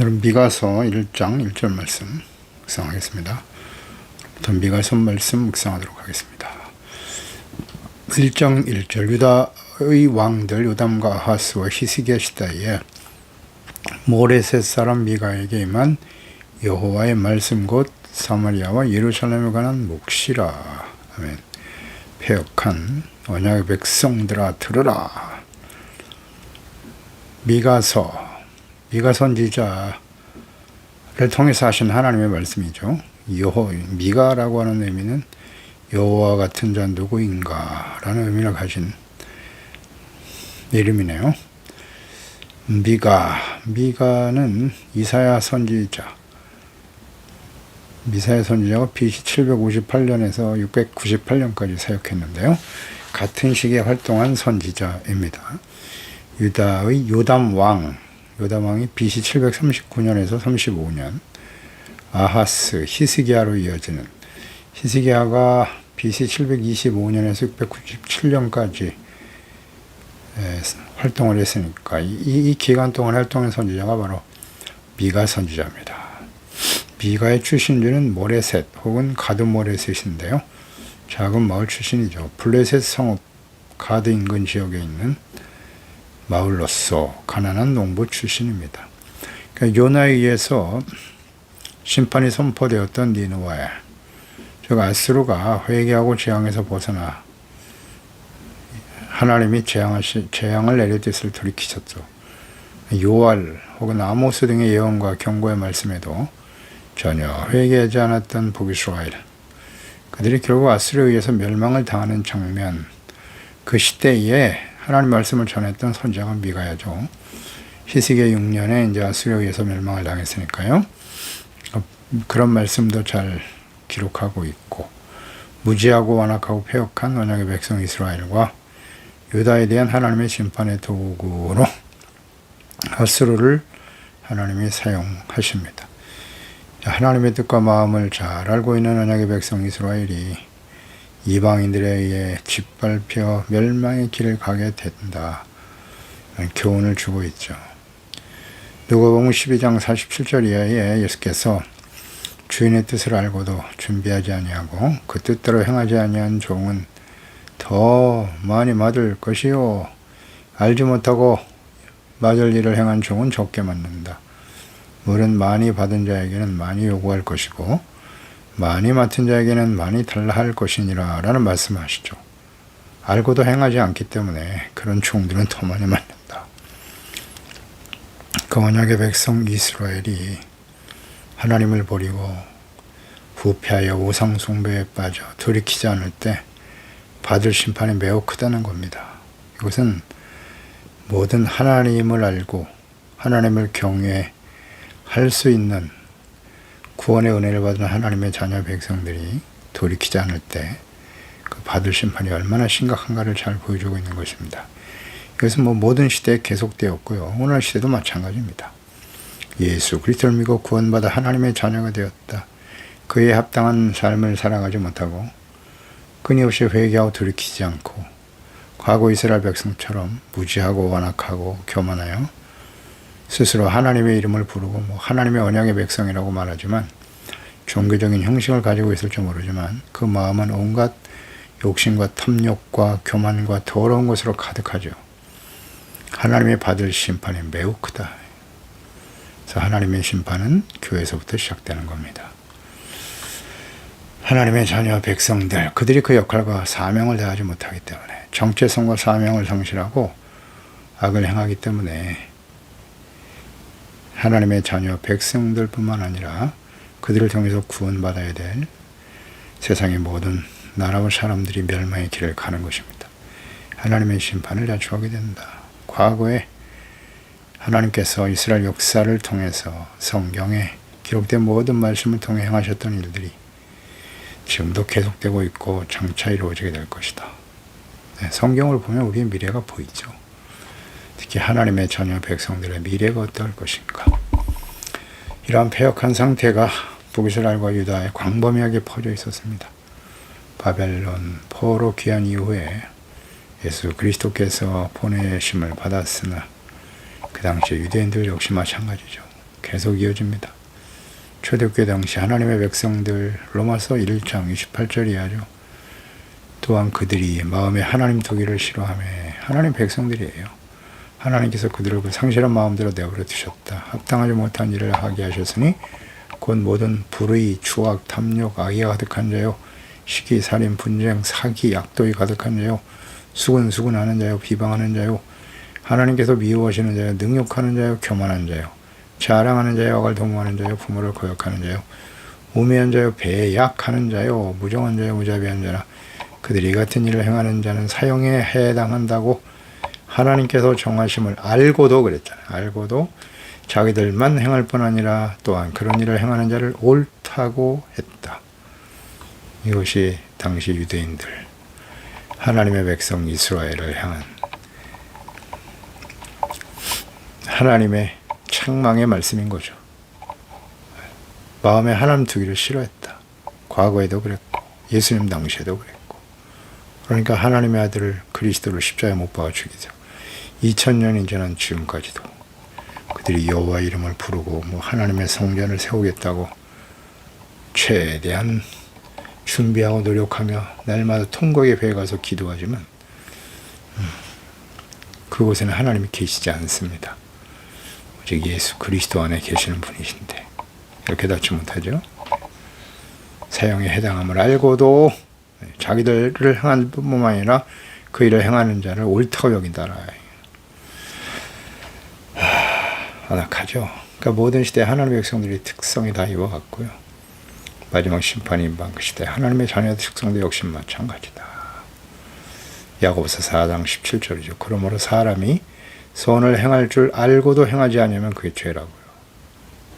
오늘은 미가서 1장 1절 말씀 묵상하겠습니다. 부터 미가서 말씀 묵상하도록 하겠습니다. 1장 1절 유다의 왕들 요담과 아하스와 히스기야 시대에 모레셋 사람 미가에게 임한 여호와의 말씀 곧 사마리아와 예루살렘에 관한 묵시라. 아멘. 폐역한 언약의 백성들아 들으라. 미가서 미가 선지자를 통해서 하신 하나님의 말씀이죠. 여호 미가라고 하는 의미는 여호와 같은 자 누구인가라는 의미를 가진 이름이네요. 미가 미가는 이사야 선지자 미사야 선지자가 BC 758년에서 698년까지 사역했는데요. 같은 시기에 활동한 선지자입니다. 유다의 요담 왕 요담 왕이 BC 739년에서 35년 아하스 히스기야로 이어지는 히스기야가 BC 725년에서 697년까지 활동을 했으니까 이, 이 기간 동안 활동한 선지자가 바로 미가 선지자입니다. 미가의 출신지는 모레셋 혹은 가드 모레셋인데요. 작은 마을 출신이죠. 블레셋 성읍 가드 인근 지역에 있는 마을로서 가난한 농부 출신입니다. 그러니까 요나에 의해서 심판이 선포되었던 니누아에 즉 아스루가 회개하고 재앙에서 벗어나 하나님이 재앙하시, 재앙을 내려뜻을 돌이키셨죠. 요알 혹은 아모스 등의 예언과 경고의 말씀에도 전혀 회개하지 않았던 북이스라엘 그들이 결국 아스루에 의해서 멸망을 당하는 장면 그 시대에 하나님 말씀을 전했던 선자가 미가야죠. 히스기야 6년에 이제 아스루에 의해서 멸망을 당했으니까요. 그런 말씀도 잘 기록하고 있고 무지하고 완악하고 폐역한 언약의 백성 이스라엘과 유다에 대한 하나님의 심판의 도구로 아스루를 하나님이 사용하십니다. 하나님의 뜻과 마음을 잘 알고 있는 언약의 백성 이스라엘이 이방인들에 의해 짓밟혀 멸망의 길을 가게 된다. 교훈을 주고 있죠. 누가복음 12장 47절 이하에 예수께서 주인의 뜻을 알고도 준비하지 아니하고 그 뜻대로 행하지 아니한 종은 더 많이 맞을 것이요 알지 못하고 맞을 일을 행한 종은 적게 맞는다. 물은 많이 받은 자에게는 많이 요구할 것이고 많이 맡은 자에게는 많이 달라 할 것이니라 라는 말씀을 하시죠. 알고도 행하지 않기 때문에 그런 종들은 더 많이 맞는다. 그 언약의 백성 이스라엘이 하나님을 버리고 부패하여 우상 숭배에 빠져 돌이키지 않을 때 받을 심판이 매우 크다는 겁니다. 이것은 모든 하나님을 알고 하나님을 경외 할 수 있는 구원의 은혜를 받은 하나님의 자녀 백성들이 돌이키지 않을 때 그 받을 심판이 얼마나 심각한가를 잘 보여주고 있는 것입니다. 이것은 뭐 모든 시대에 계속되었고요. 오늘 시대도 마찬가지입니다. 예수 그리스도를 믿고 구원받아 하나님의 자녀가 되었다. 그에 합당한 삶을 살아가지 못하고 끊임없이 회개하고 돌이키지 않고 과거 이스라엘 백성처럼 무지하고 완악하고 교만하여 스스로 하나님의 이름을 부르고 뭐 하나님의 언약의 백성이라고 말하지만 종교적인 형식을 가지고 있을지 모르지만 그 마음은 온갖 욕심과 탐욕과 교만과 더러운 것으로 가득하죠. 하나님의 받을 심판이 매우 크다. 그래서 하나님의 심판은 교회에서부터 시작되는 겁니다. 하나님의 자녀 백성들 그들이 그 역할과 사명을 다하지 못하기 때문에 정체성과 사명을 상실하고 악을 행하기 때문에 하나님의 자녀 백성들뿐만 아니라 그들을 통해서 구원받아야 될 세상의 모든 나라와 사람들이 멸망의 길을 가는 것입니다. 하나님의 심판을 야초하게 된다. 과거에 하나님께서 이스라엘 역사를 통해서 성경에 기록된 모든 말씀을 통해 행하셨던 일들이 지금도 계속되고 있고 장차 이루어지게 될 것이다. 네, 성경을 보면 우리의 미래가 보이죠. 특히 하나님의 자녀 백성들의 미래가 어떨 것인가. 이러한 폐역한 상태가 북이스라엘과 유다에 광범위하게 퍼져 있었습니다. 바벨론 포로 귀한 이후에 예수 그리스도께서 보내심을 받았으나 그 당시 유대인들 역시 마찬가지죠. 계속 이어집니다. 초대교회 당시 하나님의 백성들 로마서 1장 28절이야죠. 또한 그들이 마음에 하나님 두기를 싫어하며 하나님 백성들이에요. 하나님께서 그들을 그 상실한 마음대로 내버려 두셨다. 합당하지 못한 일을 하게 하셨으니 곧 모든 불의, 추악, 탐욕, 악이 가득한 자요. 시기, 살인, 분쟁, 사기, 약도이 가득한 자요. 수근수근하는 자요. 비방하는 자요. 하나님께서 미워하시는 자요. 능욕하는 자요. 교만한 자요. 자랑하는 자요. 악을 도모하는 자요. 부모를 거역하는 자요. 우매한 자요. 배약하는 자요. 무정한 자요. 무자비한 자라. 그들이 이 같은 일을 행하는 자는 사형에 해당한다고 하나님께서 정하심을 알고도 그랬잖아요. 알고도 자기들만 행할 뿐 아니라 또한 그런 일을 행하는 자를 옳다고 했다. 이것이 당시 유대인들 하나님의 백성 이스라엘을 향한 하나님의 책망의 말씀인 거죠. 마음에 하나님 두기를 싫어했다. 과거에도 그랬고 예수님 당시에도 그랬고 그러니까 하나님의 아들을 그리스도를 십자가에 못 박아 죽이죠. 2000년이 지난 지금까지도 그들이 여호와 이름을 부르고 뭐 하나님의 성전을 세우겠다고 최대한 준비하고 노력하며 날마다 통곡의 배에 가서 기도하지만 음, 그곳에는 하나님이 계시지 않습니다. 오직 예수 그리스도 안에 계시는 분이신데 이렇게 닫지 못하죠. 사형에 해당함을 알고도 자기들을 행한 뿐만 아니라 그 일을 행하는 자를 옳다고 여긴다라. 안악하죠. 그러니까 모든 시대 하나님의 백성들의 특성이 다 이와 같고요. 마지막 심판이 임한 그 시대 하나님의 자녀의 특성도 역시 마찬가지다. 야고보서 4장 17절이죠. 그러므로 사람이 선을 행할 줄 알고도 행하지 않으면 그게 죄라고요.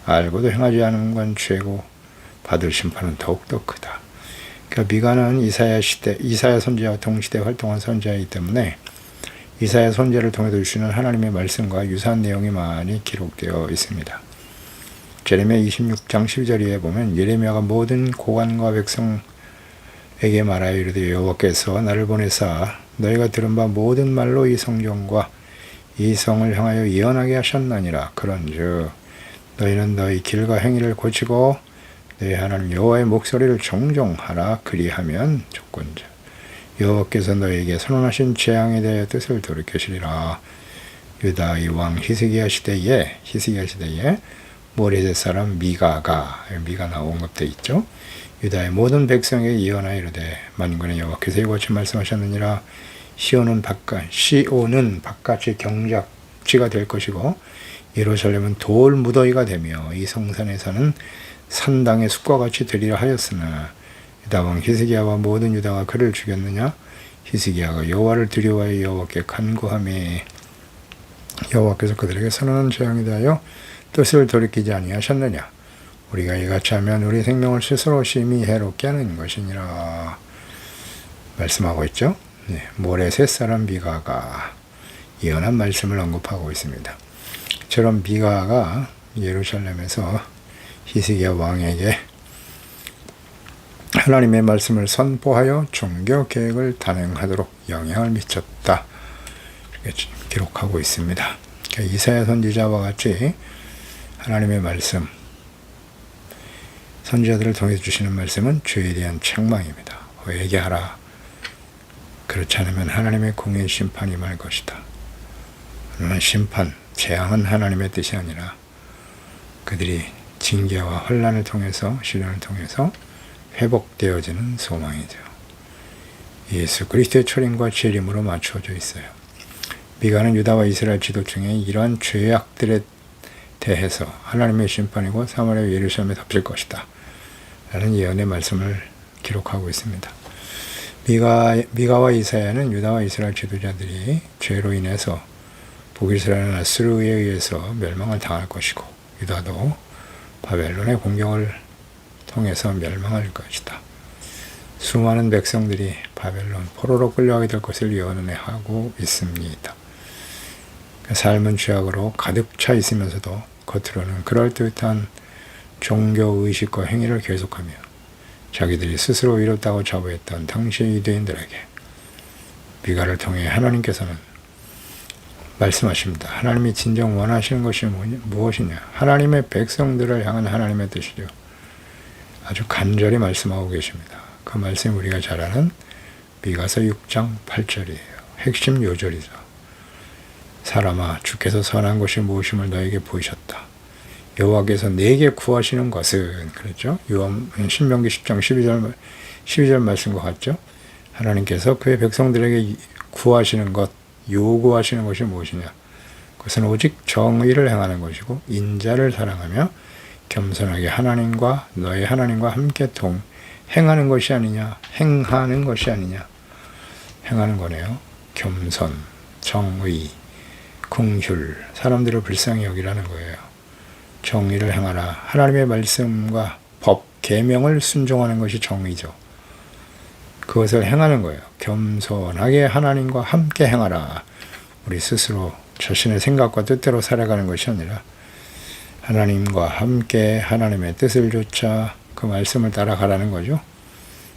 알고도 행하지 않은 건 죄고 받을 심판은 더욱더 크다. 그러니까 미가는 이사야 시대, 이사야 선지자와 동시대 활동한 선지자이기 때문에 이사야 선지자를 통해 주시는 하나님의 말씀과 유사한 내용이 많이 기록되어 있습니다. 제레미야 26장 12절에 보면 예레미야가 모든 고관과 백성에게 말하여 이르되 여호와께서 나를 보내사 너희가 들은 바 모든 말로 이 성경과 이 성을 향하여 예언하게 하셨나니라. 그런즉 너희는 너희 길과 행위를 고치고 너희 하나님 여호와의 목소리를 정정하라. 그리하면 조건자 여호와께서 너희에게 선언하신 재앙에 대하여 뜻을 돌이키시리라 유다의 왕 히스기야 시대에 히스기야 시대에 모레셋 사람 미가가 미가나 언급돼 있죠. 유다의 모든 백성에게 예언하여 이르되 만군의 여호와께서 이같이 말씀하셨느니라 시온은 바깥 시온은 바깥이 경작지가 될 것이고 예루살렘은 돌 무더기가 되며 이 성산에서는 산당의 숲과 같이 되리라 하였으나 유다 왕 히스기야와 모든 유다가 그를 죽였느냐 히스기야가 여호와를 두려워하여 여호와께 간구하매 여호와께서 그들에게 선언한 재앙이 되하여 뜻을 돌이키지 아니하셨느냐 우리가 이같이 하면 우리 생명을 스스로 심히 해롭게 하는 것이니라 말씀하고 있죠. 네, 모레 셋사람 미가가 예언한 말씀을 언급하고 있습니다. 저런 미가가 예루살렘에서 히스기야 왕에게 하나님의 말씀을 선포하여 종교 계획을 단행하도록 영향을 미쳤다. 이렇게 기록하고 있습니다. 그러니까 이사야 선지자와 같이 하나님의 말씀, 선지자들을 통해 주시는 말씀은 죄에 대한 책망입니다. 회개하라. 그렇지 않으면 하나님의 공의 심판이 말 것이다. 그러나 심판, 재앙은 하나님의 뜻이 아니라 그들이 징계와 혼란을 통해서 시련을 통해서 회복되어지는 소망이죠. 예수 그리스도의 초림과 재림으로 맞춰져 있어요. 미가는 유다와 이스라엘 지도 중에 이러한 죄악들에 대해서 하나님의 심판이고 사마리아 예루살렘에 덮칠 것이다. 라는 예언의 말씀을 기록하고 있습니다. 미가, 미가와 이사야는 유다와 이스라엘 지도자들이 죄로 인해서 북이스라엘 아스르에 의해서 멸망을 당할 것이고 유다도 바벨론의 공격을 통해서 멸망할 것이다. 수많은 백성들이 바벨론 포로로 끌려가게 될 것을 예언하고 있습니다. 삶은 죄악으로 가득 차 있으면서도 겉으로는 그럴듯한 종교 의식과 행위를 계속하며 자기들이 스스로 이뤘다고 자부했던 당시의 유대인들에게 미가를 통해 하나님께서는 말씀하십니다. 하나님이 진정 원하시는 것이 뭐냐- 무엇이냐? 하나님의 백성들을 향한 하나님의 뜻이죠. 아주 간절히 말씀하고 계십니다. 그 말씀 우리가 잘 아는 미가서 6장 8절이에요. 핵심 요절이죠. 사람아 주께서 선한 것이 무엇임을 너에게 보이셨다. 여호와께서 내게 구하시는 것은 그랬죠. 요한 신명기 10장 12절 12절 말씀과 같죠. 하나님께서 그의 백성들에게 구하시는 것, 요구하시는 것이 무엇이냐? 그것은 오직 정의를 행하는 것이고 인자를 사랑하며 겸손하게 하나님과 너의 하나님과 함께 동 행하는 것이 아니냐? 행하는 것이 아니냐? 행하는 거네요. 겸손, 정의, 긍휼, 사람들을 불쌍히 여기라는 거예요. 정의를 행하라. 하나님의 말씀과 법, 계명을 순종하는 것이 정의죠. 그것을 행하는 거예요. 겸손하게 하나님과 함께 행하라. 우리 스스로 자신의 생각과 뜻대로 살아가는 것이 아니라 하나님과 함께 하나님의 뜻을 좇아 그 말씀을 따라가라는 거죠.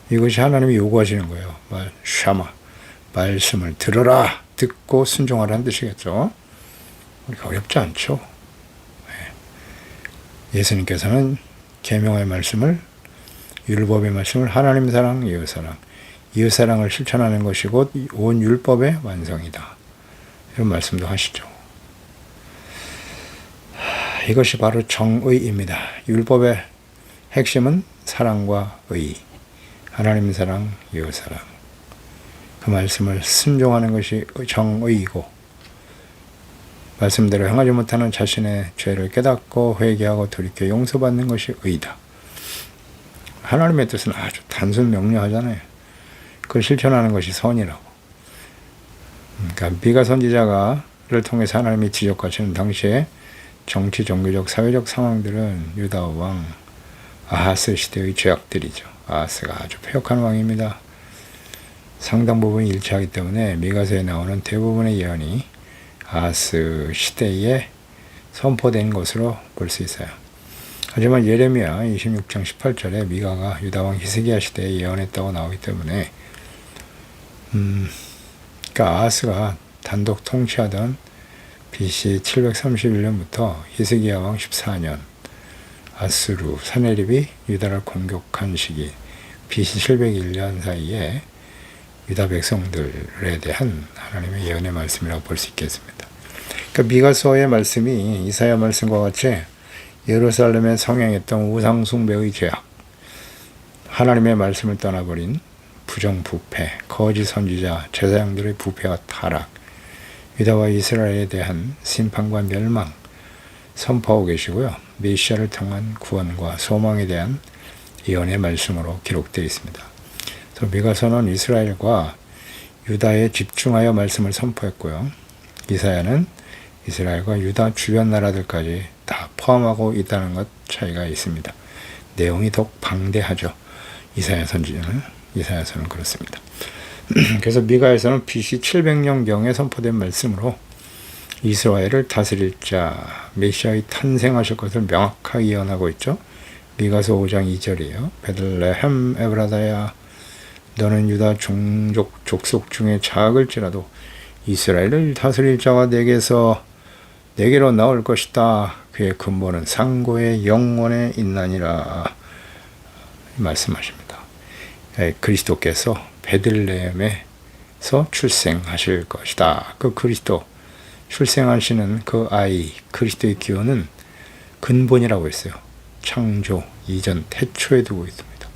이것이 하나님이 요구하시는 거예요. 말, 샤마. 말씀을 들어라. 듣고 순종하라는 뜻이겠죠. 어렵지 않죠. 예. 예수님께서는 계명의 말씀을 율법의 말씀을 하나님 사랑, 이웃 사랑, 이웃 사랑을 실천하는 것이 곧온 율법의 완성이다. 이런 말씀도 하시죠. 하, 이것이 바로 정의입니다. 율법의 핵심은 사랑과 의, 하나님 사랑, 이웃 사랑. 그 말씀을 순종하는 것이 정의이고 말씀대로 행하지 못하는 자신의 죄를 깨닫고 회개하고 돌이켜 용서받는 것이 의다. 하나님의 뜻은 아주 단순 명료하잖아요. 그걸 실천하는 것이 선이라고. 그러니까 미가 선지자가를 통해서 하나님이 지적하시는 당시에 정치, 종교적, 사회적 상황들은 유다 왕 아하스 시대의 죄악들이죠. 아하스가 아주 폐역한 왕입니다. 상당 부분 일치하기 때문에 미가서에 나오는 대부분의 예언이 아하스 시대에 선포된 것으로 볼 수 있어요. 하지만 예레미야 26장 18절에 미가가 유다왕 히스기야 시대에 예언했다고 나오기 때문에 음, 그러니까 아하스가 단독 통치하던 BC 731년부터 히스기야 왕 14년 아스루 사네립이 유다를 공격한 시기 BC 701년 사이에 유다 백성들에 대한 하나님의 예언의 말씀이라고 볼 수 있겠습니다. 그러니까 미가서의 말씀이 이사야 말씀과 같이 예루살렘에 성행했던 우상 숭배의 죄악, 하나님의 말씀을 떠나버린 부정부패, 거짓 선지자, 제사장들의 부패와 타락, 유다와 이스라엘에 대한 심판과 멸망 선포하고 계시고요. 메시아를 통한 구원과 소망에 대한 예언의 말씀으로 기록되어 있습니다. 그래서 미가서는 이스라엘과 유다에 집중하여 말씀을 선포했고요. 이사야는 이스라엘과 유다 주변 나라들까지 다 포함하고 있다는 것 차이가 있습니다. 내용이 더욱 방대하죠. 이사야 선지는 이사야서는 그렇습니다. 그래서 미가에서는 BC 700년경에 선포된 말씀으로 이스라엘을 다스릴 자 메시아의 탄생하실 것을 명확하게 예언하고 있죠. 미가서 5장 2절이에요. 베들레헴 에브라다야 너는 유다 종족 족속 중에 작을지라도 이스라엘을 다스릴 자가 내게서 내게로 나올 것이다. 그의 근본은 상고의 영원에 있나니라 말씀하십니다. 예, 그리스도께서 베들레헴에서 출생하실 것이다. 그 그리스도 출생하시는 그 아이 그리스도의 기원은 근본이라고 했어요. 창조 이전 태초에 두고 있습니다.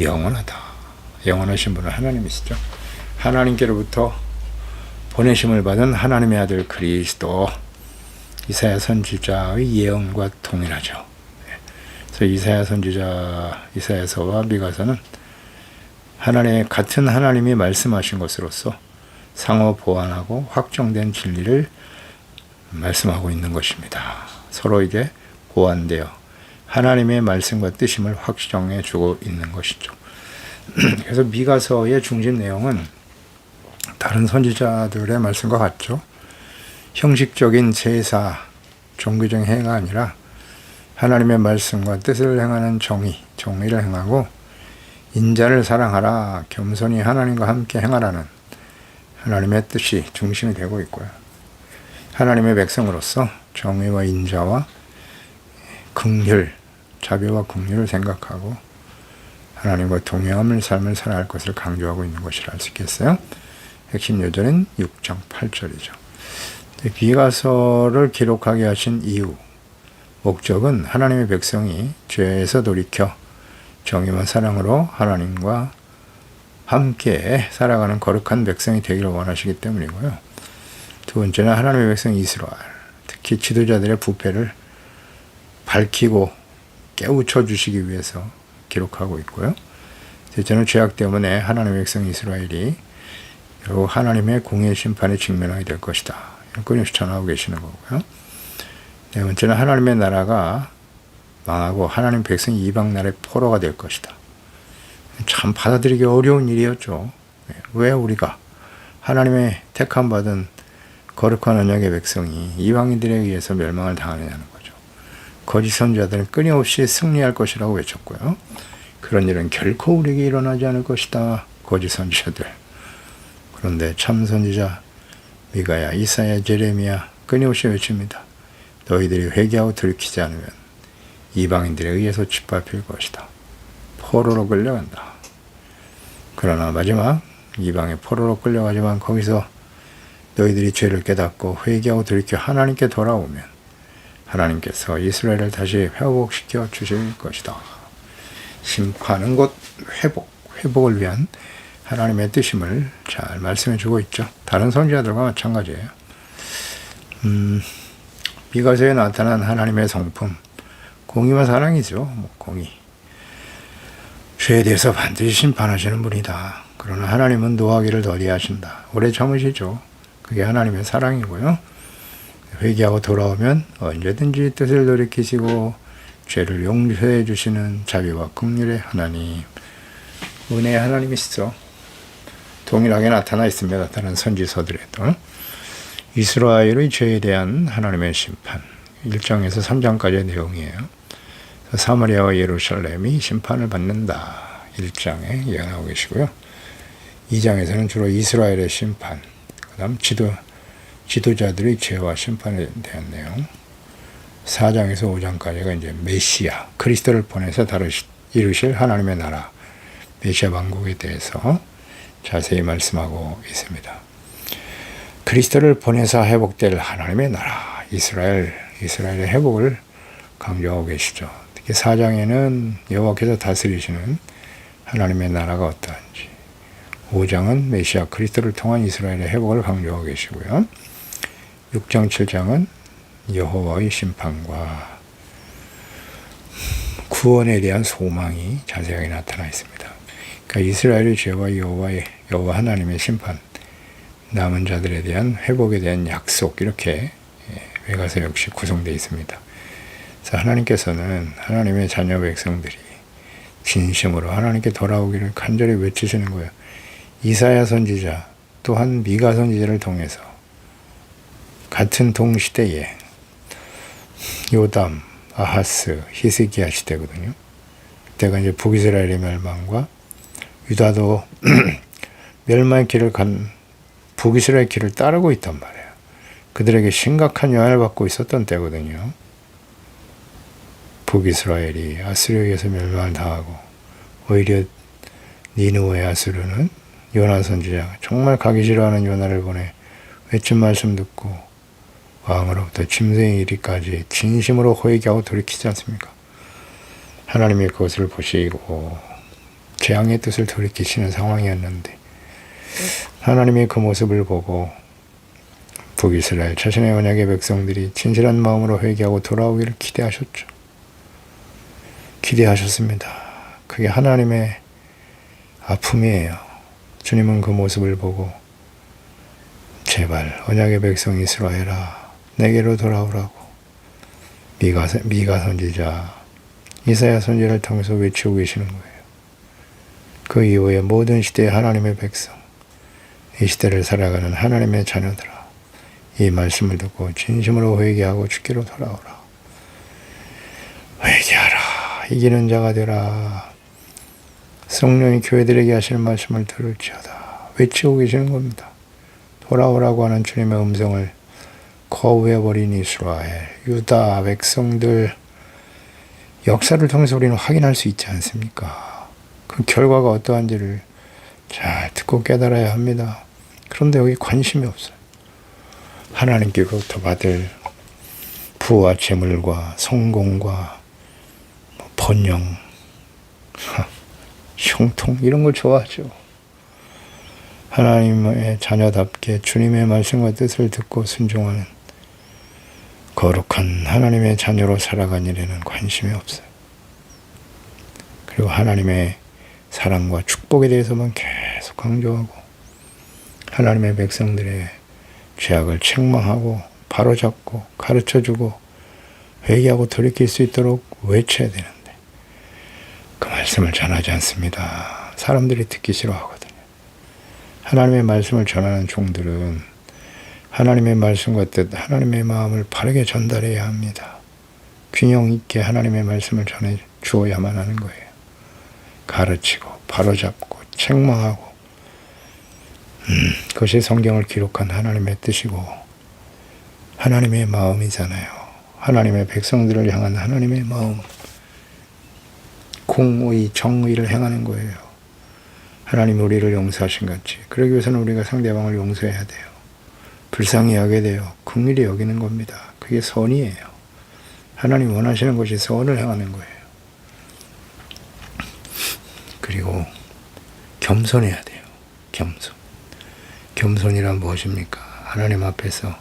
영원하다. 영원하신 분은 하나님이시죠. 하나님께로부터 보내심을 받은 하나님의 아들 그리스도 이사야 선지자의 예언과 동일하죠. 예. 그래서 이사야 선지자 이사야서와 미가서는 하나님의 같은 하나님이 말씀하신 것으로서 상호 보완하고 확정된 진리를 말씀하고 있는 것입니다. 서로에게 보완되어 하나님의 말씀과 뜻임을 확정해 주고 있는 것이죠. 그래서 미가서의 중심 내용은 다른 선지자들의 말씀과 같죠. 형식적인 제사, 종교적인 행위가 아니라 하나님의 말씀과 뜻을 행하는 정의, 정의를 행하고 인자를 사랑하라, 겸손히 하나님과 함께 행하라는 하나님의 뜻이 중심이 되고 있고요. 하나님의 백성으로서 정의와 인자와 긍휼, 자비와 긍휼을 생각하고 하나님과 동행함을 삶을 살아갈 것을 강조하고 있는 것이라 할 수 있겠어요. 핵심 요절은 6장 8절이죠. 비가서를 기록하게 하신 이유, 목적은 하나님의 백성이 죄에서 돌이켜 정의와 사랑으로 하나님과 함께 살아가는 거룩한 백성이 되기를 원하시기 때문이고요. 두 번째는 하나님의 백성 이스라엘, 특히 지도자들의 부패를 밝히고 깨우쳐 주시기 위해서 기록하고 있고요. 셋째는 죄악 때문에 하나님의 백성 이스라엘이 결국 하나님의 공의 심판에 직면하게 될 것이다. 끊임없이 전하고 계시는 거고요. 네 번째는 하나님의 나라가 망하고 하나님 백성 이방 나라의 포로가 될 것이다. 참 받아들이기 어려운 일이었죠. 네, 왜 우리가 하나님의 택함 받은 거룩한 언약의 백성이 이방인들에 의해서 멸망을 당하느냐는 거죠. 거짓 선지자들은 끊임없이 승리할 것이라고 외쳤고요. 그런 일은 결코 우리에게 일어나지 않을 것이다. 거짓 선지자들. 그런데 참 선지자 미가야, 이사야, 제레미야 끊임없이 외칩니다. 너희들이 회개하고 들키지 않으면 이방인들에 의해서 짓밟힐 것이다. 포로로 끌려간다. 그러나 마지막 이방의 포로로 끌려가지만 거기서 너희들이 죄를 깨닫고 회개하고 돌이켜 하나님께 돌아오면 하나님께서 이스라엘을 다시 회복시켜 주실 것이다. 심판은 곧 회복, 회복을 위한 하나님의 뜻임을 잘 말씀해 주고 있죠. 다른 선지자들과 마찬가지예요. 음, 비가서에 나타난 하나님의 성품, 공의와 사랑이죠. 뭐 공의. 죄에 대해서 반드시 심판하시는 분이다. 그러나 하나님은 노하기를 더디하신다. 오래 참으시죠. 그게 하나님의 사랑이고요. 회개하고 돌아오면 언제든지 뜻을 돌이키시고 죄를 용서해 주시는 자비와 긍휼의 하나님, 은혜의 하나님이시죠. 동일하게 나타나 있습니다. 다른 선지서들에도. 이스라엘의 죄에 대한 하나님의 심판. 1장에서 3장까지의 내용이에요. 사마리아와 예루살렘이 심판을 받는다. 1장에 예언하고 계시고요. 2장에서는 주로 이스라엘의 심판, 그 다음 지도, 지도자들의 죄와 심판에 대한 내용. 4장에서 5장까지가 이제 메시아, 그리스도를 보내서 다루시, 이루실 하나님의 나라, 메시아 왕국에 대해서 자세히 말씀하고 있습니다. 그리스도를 보내서 회복될 하나님의 나라, 이스라엘, 이스라엘의 회복을 강조하고 계시죠. 특히 4장에는 여호와께서 다스리시는 하나님의 나라가 어떠한지, 5장은 메시아 그리스도를 통한 이스라엘의 회복을 강조하고 계시고요. 6장, 7장은 여호와의 심판과 구원에 대한 소망이 자세하게 나타나 있습니다. 그러니까 이스라엘의 죄와 여호와의 여호와 하나님의 심판, 남은 자들에 대한 회복에 대한 약속 이렇게 외가서 역시 구성되어 있습니다. 그래서 하나님께서는 하나님의 자녀 백성들이 진심으로 하나님께 돌아오기를 간절히 외치시는 거예요. 이사야 선지자 또한 미가 선지자를 통해서 같은 동시대에 요담, 아하스, 히스기야 시대거든요. 그때가 이제 북이스라엘의 멸망과 유다도 멸망의 길을 간 북이스라엘 길을 따르고 있단 말이에요. 그들에게 심각한 영향을 받고 있었던 때거든요. 북이스라엘이 아스리에게서 멸망을 당하고 오히려 니누의 아스르는 요나 선지자 정말 가기 싫어하는 요나를 보내 외친 말씀 듣고 왕으로부터 짐승의 이리까지 진심으로 회개하고 돌이키지 않습니까? 하나님이 그것을 보시고 재앙의 뜻을 돌이키시는 상황이었는데 하나님이 그 모습을 보고 북이스라엘 자신의 언약의 백성들이 진실한 마음으로 회개하고 돌아오기를 기대하셨죠. 기대하셨습니다. 그게 하나님의 아픔이에요. 주님은 그 모습을 보고 제발 언약의 백성 이스라엘아 내게로 돌아오라고 미가, 미가 선지자 이사야 선지자를 통해서 외치고 계시는 거예요. 그 이후에 모든 시대의 하나님의 백성 이 시대를 살아가는 하나님의 자녀들아 이 말씀을 듣고 진심으로 회개하고 주께로 돌아오라. 회개하라. 이기는 자가 되라. 성령이 교회들에게 하시는 말씀을 들을지어다. 외치고 계시는 겁니다. 돌아오라고 하는 주님의 음성을 거부해버린 이스라엘, 유다 백성들 역사를 통해서 우리는 확인할 수 있지 않습니까? 그 결과가 어떠한지를 잘 듣고 깨달아야 합니다. 그런데 여기 관심이 없어요. 하나님께로부터 받을 부와 재물과 성공과 뭐 번영, 형통 이런 걸 좋아하죠. 하나님의 자녀답게 주님의 말씀과 뜻을 듣고 순종하는 거룩한 하나님의 자녀로 살아간 일에는 관심이 없어요. 그리고 하나님의 사랑과 축복에 대해서만 계속 강조하고 하나님의 백성들의 죄악을 책망하고 바로잡고 가르쳐주고 회개하고 돌이킬 수 있도록 외쳐야 되는데 그 말씀을 전하지 않습니다. 사람들이 듣기 싫어하거든요. 하나님의 말씀을 전하는 종들은 하나님의 말씀과 뜻, 하나님의 마음을 바르게 전달해야 합니다. 균형 있게 하나님의 말씀을 전해 주어야만 하는 거예요. 가르치고, 바로잡고, 책망하고, 음, 그것이 성경을 기록한 하나님의 뜻이고, 하나님의 마음이잖아요. 하나님의 백성들을 향한 하나님의 마음. 공의, 정의를 행하는 거예요. 하나님 우리를 용서하신 같이. 그러기 위해서는 우리가 상대방을 용서해야 돼요. 불쌍히 여게 돼요. 긍휼히 여기는 겁니다. 그게 선이에요. 하나님 원하시는 것이 선을 행하는 거예요. 그리고 겸손해야 돼요. 겸손. 겸손이란 무엇입니까? 하나님 앞에서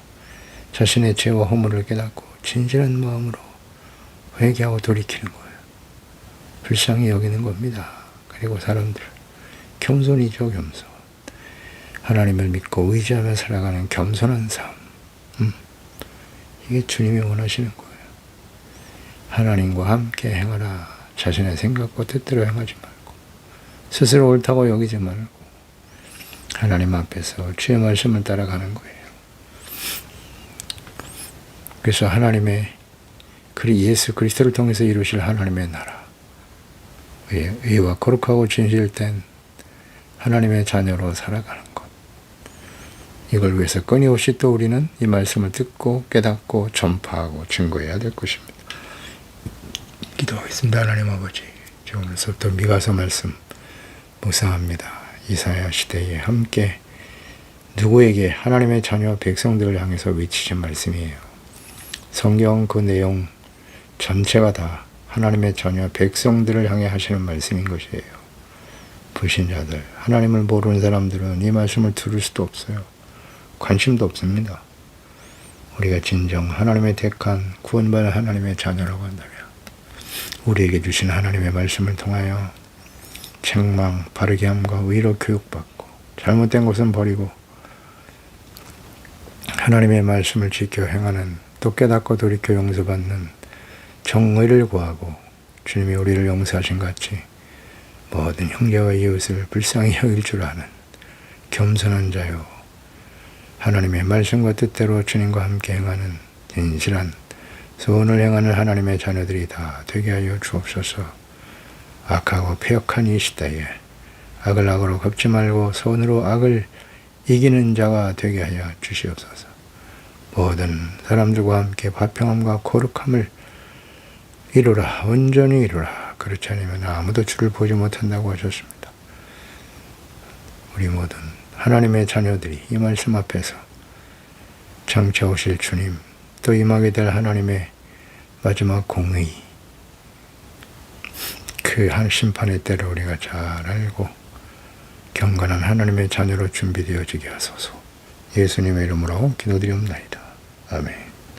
자신의 죄와 허물을 깨닫고 진실한 마음으로 회개하고 돌이키는 거예요. 불쌍히 여기는 겁니다. 그리고 사람들 겸손이죠, 겸손. 하나님을 믿고 의지하며 살아가는 겸손한 삶. 음, 이게 주님이 원하시는 거예요. 하나님과 함께 행하라. 자신의 생각과 뜻대로 행하지 말고 스스로 옳다고 여기지 말고 하나님 앞에서 주의 말씀을 따라가는 거예요. 그래서 하나님의 그리 예수 그리스도를 통해서 이루실 하나님의 나라 의- 의와 거룩하고 진실된 하나님의 자녀로 살아가는 것. 이걸 위해서 끊임없이 또 우리는 이 말씀을 듣고 깨닫고 전파하고 증거해야 될 것입니다. 기도하겠습니다. 하나님 아버지. 저 오늘서부터 미가서 말씀 묵상합니다. 이사야 시대에 함께 누구에게 하나님의 자녀 백성들을 향해서 외치신 말씀이에요. 성경 그 내용 전체가 다 하나님의 자녀 백성들을 향해 하시는 말씀인 것이에요. 불신자들, 하나님을 모르는 사람들은 이 말씀을 들을 수도 없어요. 관심도 없습니다. 우리가 진정 하나님의 택한 구원받은 하나님의 자녀라고 한다면 우리에게 주신 하나님의 말씀을 통하여 책망, 바르게 함과 의로 교육받고 잘못된 것은 버리고 하나님의 말씀을 지켜 행하는 또 깨닫고 돌이켜 용서받는 정의를 구하고 주님이 우리를 용서하신 같이 모든 형제와 이웃을 불쌍히 여길 줄 아는 겸손한 자요 하나님의 말씀과 뜻대로 주님과 함께 행하는 진실한 소원을 행하는 하나님의 자녀들이 다 되게 하여 주옵소서. 악하고 폐역한 이 시대에 악을 악으로 갚지 말고 손으로 악을 이기는 자가 되게 하여 주시옵소서. 모든 사람들과 함께 화평함과 거룩함을 이루라 온전히 이루라 그렇지 않으면 아무도 주를 보지 못한다고 하셨습니다. 우리 모든 하나님의 자녀들이 이 말씀 앞에서 장차 오실 주님 또 임하게 될 하나님의 마지막 공의 그 한 심판의 때를 우리가 잘 알고 경건한 하나님의 자녀로 준비되어지게 하소서 예수님의 이름으로 기도드리옵나이다. 아멘